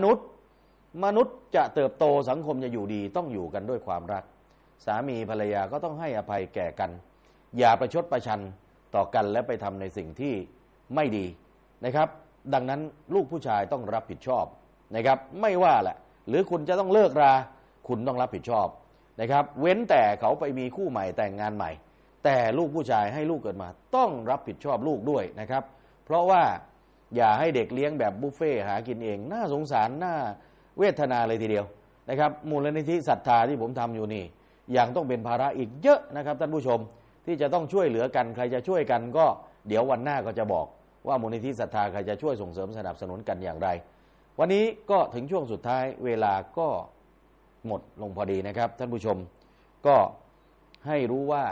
มนุษย์ มนุษย์จะเติบโตสังคมจะอยู่ดีต้องอยู่กันด้วยความรัก สามีภรรยาก็ต้องให้อภัยแก่กัน อย่าประชดประชันต่อกันและไปทำในสิ่งที่ไม่ดีนะครับ ดังนั้นลูกผู้ชายต้องรับผิดชอบนะครับ ไม่ว่าแหละ หรือคุณจะต้องเลิกรา คุณต้องรับผิดชอบนะครับ เว้นแต่เขาไปมีคู่ใหม่แต่งงานใหม่ แต่ลูกผู้ชายให้ลูกเกิดมา ต้องรับผิดชอบลูกด้วยนะครับ เพราะว่า อย่าให้เด็กเลี้ยงแบบบุฟเฟ่หากินเองน่าสงสารน่าเวทนาเลยทีเดียวนะครับ มูลนิธิศรัทธาที่ผมทำอยู่นี่ยังต้องเป็นภาระอีกเยอะนะครับท่านผู้ชมที่จะต้องช่วยเหลือกันใครจะช่วยกันก็เดี๋ยววันหน้าก็จะบอก ว่ามูลนิธิศรัทธาใครจะช่วยส่งเสริมสนับสนุนกันอย่างไร วันนี้ก็ถึงช่วงสุดท้ายเวลาก็หมดลงพอดีนะครับ ท่านผู้ชมก็ให้รู้ว่า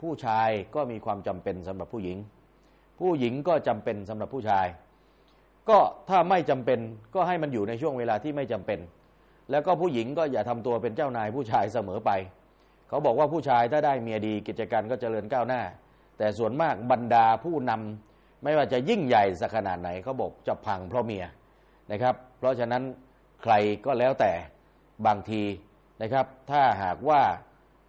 ผู้ชายก็มีความจำเป็นสำหรับผู้หญิง ผู้หญิงก็จำเป็นสำหรับผู้ชาย ก็ถ้าไม่จำเป็นก็ให้มันอยู่ในช่วงเวลาที่ไม่จำเป็น แล้วก็ผู้หญิงก็อย่าทำตัวเป็นเจ้านายผู้ชายเสมอไป เขาบอกว่าผู้ชายถ้าได้เมียดีกิจการก็เจริญก้าวหน้า แต่ส่วนมากบรรดาผู้นำไม่ว่าจะยิ่งใหญ่สักขนาดไหนเขาบอกจะพังเพราะเมียนะครับ เพราะฉะนั้นใครก็แล้วแต่บางทีนะครับ ถ้าหากว่า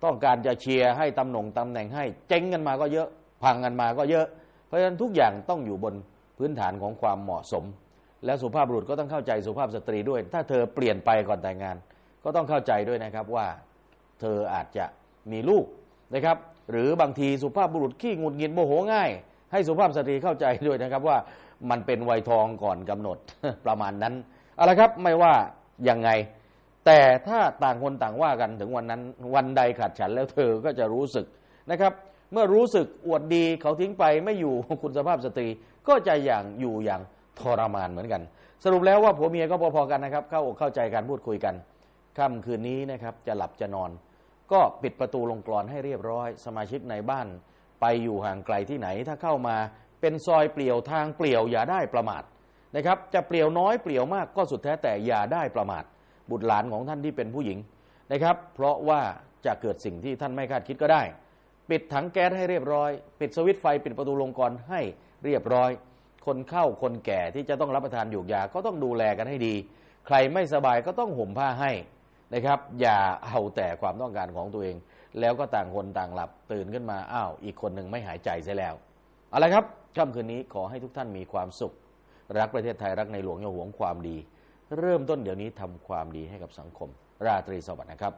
ต้องการจะเชียร์ให้ตำหน่งตำแหน่งให้เจ๊งกันมาก็เยอะ พังกันมาก็เยอะ เพราะฉะนั้นทุกอย่างต้องอยู่บน พื้นฐานของความเหมาะสม และสุภาพบุรุษก็ต้องเข้าใจสุภาพสตรีด้วย ถ้าเธอเปลี่ยนไปก่อนแต่งงาน ก็ต้องเข้าใจด้วยนะครับว่า เธออาจจะมีลูกนะครับ หรือบางทีสุภาพบุรุษขี้งุดหงิดโมโหง่าย ให้สุภาพสตรีเข้าใจด้วยนะครับว่ามันเป็นวัยทองก่อนกำหนดประมาณนั้นเอาละครับไม่ว่ายังไง แต่ถ้าต่างคนต่างว่ากันถึงวันนั้นวันใดขัดฉันแล้วเธอก็จะรู้สึกนะครับ เมื่อรู้สึกอวดดีเขาทิ้งไปไม่อยู่คุณสภาพสตรี ก็จะอย่างอยู่อย่างทรมานเหมือนกัน สรุปแล้วว่าผัวเมียก็พอๆกันนะครับ เข้าอกเข้าใจกันพูดคุยกันค่ำคืนนี้นะครับ จะหลับจะนอน ก็ปิดประตูลงกรอนให้เรียบร้อย สมาชิกในบ้าน ไปอยู่ห่างไกลที่ไหน ถ้าเข้ามาเป็นซอยเปลี่ยวทางเปลี่ยวอย่าได้ประมาทนะครับ จะเปลี่ยวน้อยเปลี่ยวมากก็สุดแท้แต่อย่าได้ประมาท บุตรหลานของท่านที่เป็นผู้หญิงนะครับ เพราะว่าจะเกิดสิ่งที่ท่านไม่คาดคิดก็ได้ ปิดถังแก๊สให้เรียบร้อย ปิดสวิตไฟปิดประตูลงกรให้เรียบร้อย คนเข้าคนแก่ที่จะต้องรับประทานหยูกยาก็ต้องดูแลกันให้ดี ใครไม่สบายก็ต้องห่มผ้าให้นะครับ อย่าเอาแต่ความต้องการของตัวเอง แล้วก็ต่างคนต่างหลับตื่นขึ้นมาอ้าวอีกคนหนึ่งไม่หายใจเสียแล้วเอาละครับค่ำคืนนี้ขอให้ทุกท่านมีความสุข รักประเทศไทยรักในหลวงอย่าหวงความดี เริ่มต้นเดี๋ยวนี้ทำความดีให้กับสังคม ราตรีสวัสดิ์นะครับ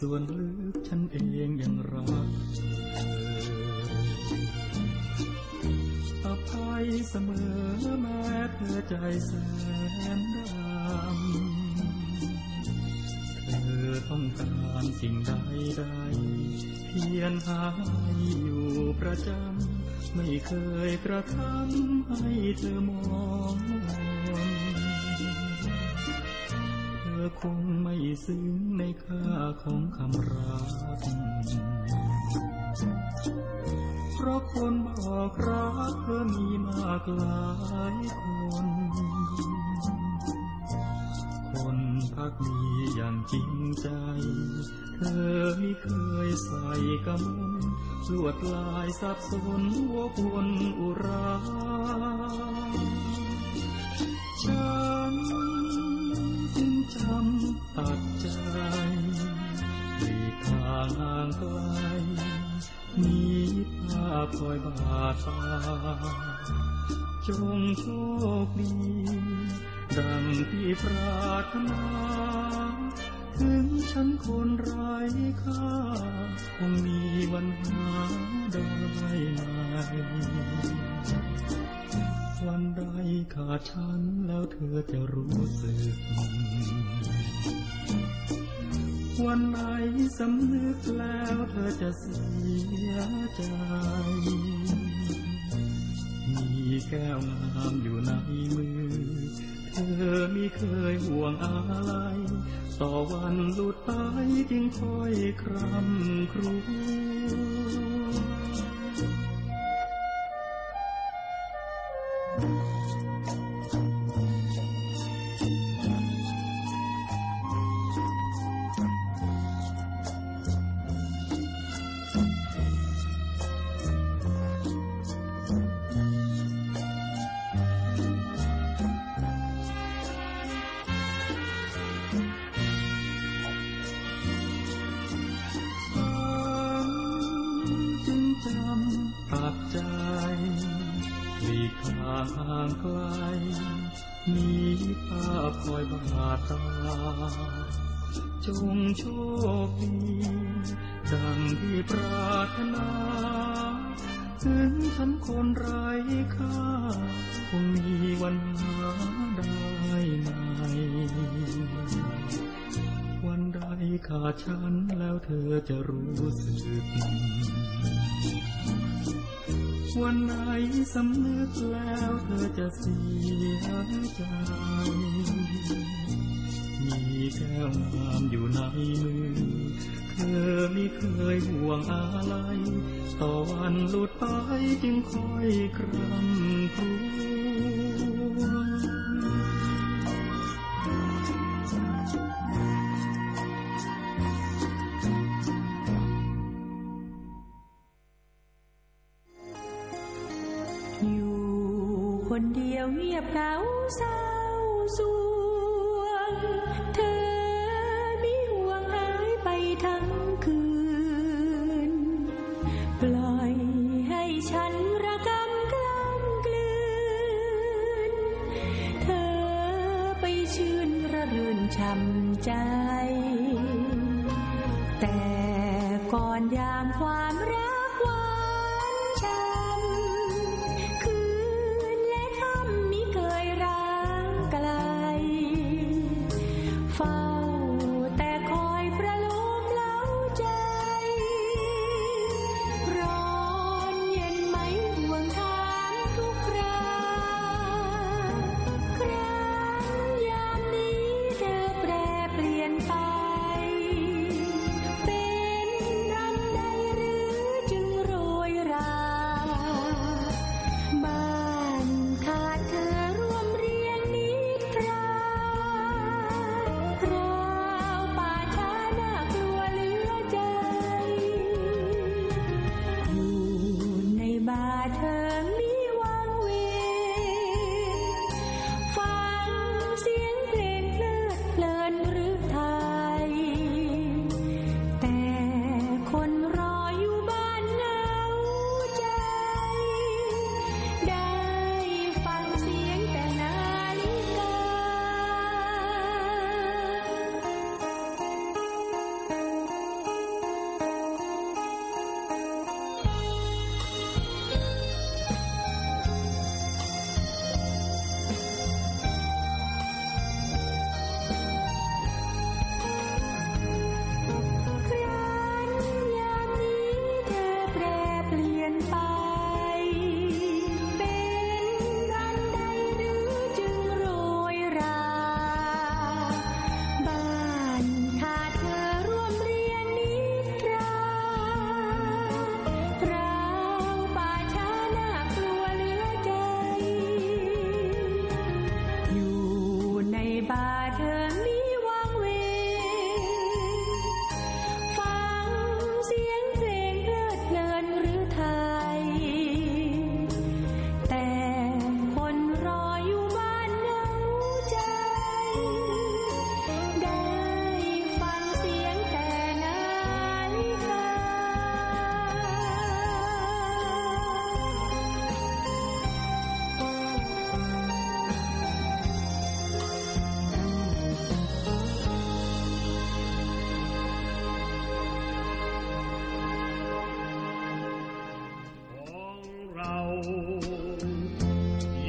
ส่วนลึกฉันเองยังรักเธออภัยเสมอแม้เธอใจแสนดำเธอต้องการสิ่งใดใดเพียรหาอยู่ประจำ ไม่เคยกระทำให้เธอมอง อคงไม่ซึ้งในค่าของคำรัก เพราะคนบอกรักเธอมีมากหลายคน คนพักมีอย่างจริงใจ เธอไม่เคยใส่กำมลลวดลายสับสนวกวนอุรา ฉัน จึงจำตัดใจหลีกทางไกลมีภาพคอยบาดตาจงโชคดี ดังที่ปรารถนา ถึงฉันคนไร้ค่า คงมีวันหาได้ไหมวันใดขาดฉันแล้วเธอจะรู้สึก วันไหนสำนึกแล้วเธอจะเสียใจ มีแก้วงามอยู่ในมือ เธอไม่เคยห่วงอะไร ต่อวันหลุดไปจึงคอยคร่ำครวญ คอยบาดตาจงโชคดีดังที่ปรารถนา ถึงฉันคนไร้ค่า คงมีวันหาได้ไหมวันใดขาดฉันแล้วเธอจะรู้สึก วันไหนสำนึกแล้วเธอจะเสียใจ มีแก้วน้ำอยู่ในมือ เธอไม่เคยห่วงอะไร ต่อวันหลุดไปจึงคอยครำครว ยวเงียบเหงาเศร้าสวง เธอมีห่วงหายไปทั้งคืน ปล่อยให้ฉันระกำกล้ำกลืน เธอไปชื่นระรื่นช่ำใจ แต่ก่อนยามความ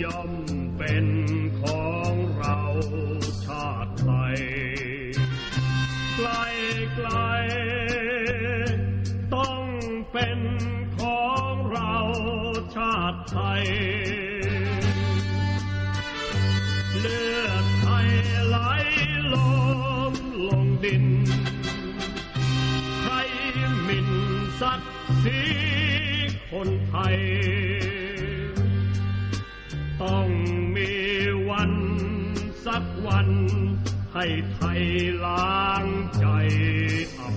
ย่อมเป็นของเราชาติไทยไกลไกลต้องเป็นของเราชาติไทยเลือดไทยไหลล้มลงดินใครหมิ่นสักสิคนไทย ให้ไทยล้างใจอับปรี